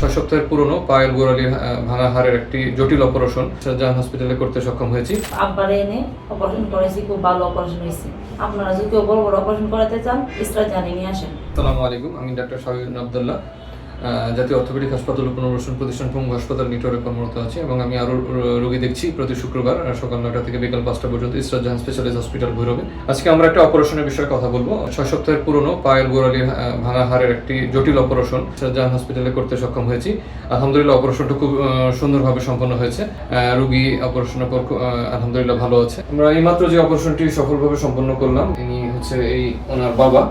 ছয় সপ্তাহের পুরনো পায়ের গোড়ালি ভাঙা হাড়ের একটি জটিল অপারেশন শাহজাহান হসপিটালে করতে সক্ষম হয়েছি। আব্বারে এনে অপারেশন করেছি খুব ভালো অপারেশন হয়েছে। আপনারা যদি বড় বড় অপারেশন করাতে চান ইসরা জানিয়ে নিয়ে আসেন। আসসালামু আলাইকুম আমি ডাক্তার শাহিন আবদুল্লাহ। জাতীয় অর্থোপেডিক হাসপাতাল ও পুনর্বাসন প্রতিষ্ঠান পঙ্গু হাসপাতাল নিটোরে কর্মরত আছি এবং আমি আরও রোগী দেখছি প্রতি শুক্রবার সকাল নয়টা থেকে বিকাল পাঁচটা পর্যন্ত ইসরাত জাহান স্পেশালিস্ট হসপিটাল ভৈরবে। আজকে আমরা একটা অপারেশনের বিষয়ে কথা বলব। ছয় সপ্তাহের পুরনো পায়ের গোড়ালি ভাঙা হাড়ের একটি জটিল অপারেশন ইসরাত জাহান হসপিটালে করতে সক্ষম হয়েছি। আলহামদুলিল্লাহ, অপারেশনটা খুব সুন্দরভাবে সম্পন্ন হয়েছে। রোগী অপারেশনের পর আলহামদুলিল্লাহ ভালো আছে। আমরা এইমাত্র যে অপারেশনটি সফলভাবে সম্পন্ন করলাম, ইনি হচ্ছে এই ওনার বাবা।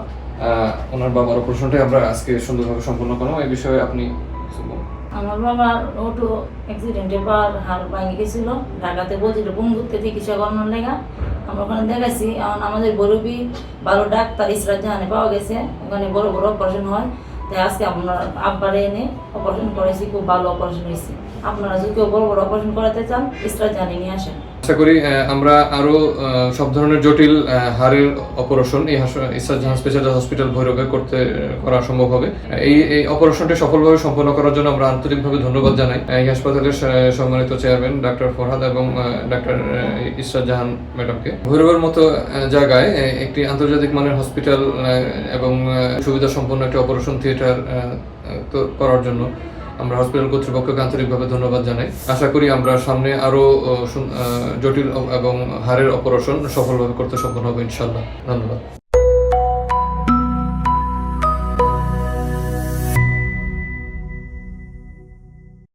ওনার বাবার অপারেশনটাই আমরা আজকে সুন্দরভাবে সম্পন্ন করলাম। এই বিষয়ে আপনি আমার বাবার অটো অ্যাক্সিডেন্টে বার হাড় ভাঙে গেছিল। ঢাকাতে বলছিল বন্ধুত্বে চিকিৎসা করানোর লেগা আমরা ওখানে দেখাইছি, এখন আমাদের বরবি ভালো ডাক্তার ইসরাত জাহানে পাওয়া গেছে। ওখানে বড় বড় অপারেশন হয়। তাই আজকে আপনার আব্বারে এনে অপারেশন করেছি খুব ভালো অপারেশন হয়েছে। আপনারা যদি কেউ বড় বড় অপারেশন করাতে চান, ইসরাত জানিয়ে নিয়ে আসেন। আশা করি আমরা আরও সব ধরনের জটিল হাড়ের অপারেশন এই হাস- ইসরাত জাহান স্পেশাল হসপিটাল ভৈরবে করতে করা সম্ভব হবে। এই এই অপারেশনটি সফলভাবে সম্পন্ন করার জন্য আমরা আন্তরিকভাবে ধন্যবাদ জানাই। এই হাসপাতালের সম্মানিত চেয়ারম্যান ডাক্তার ফরহাদ এবং ডাক্তার ইসরাত জাহান ম্যাডামকে। ভৈরবের মতো জায়গায় একটি আন্তর্জাতিক মানের হসপিটাল এবং সুবিধা সম্পন্ন একটি অপারেশন থিয়েটার করার জন্য আমরা হসপিটাল কর্তৃপক্ষকে আন্তরিকভাবে ধন্যবাদ জানাই। আশা করি আমরা সামনে আরও আহ, সুন- আহ, জটিল এবং হারের অপারেশন সফলভাবে করতে সক্ষম হব ইনশাল্লাহ ধন্যবাদ।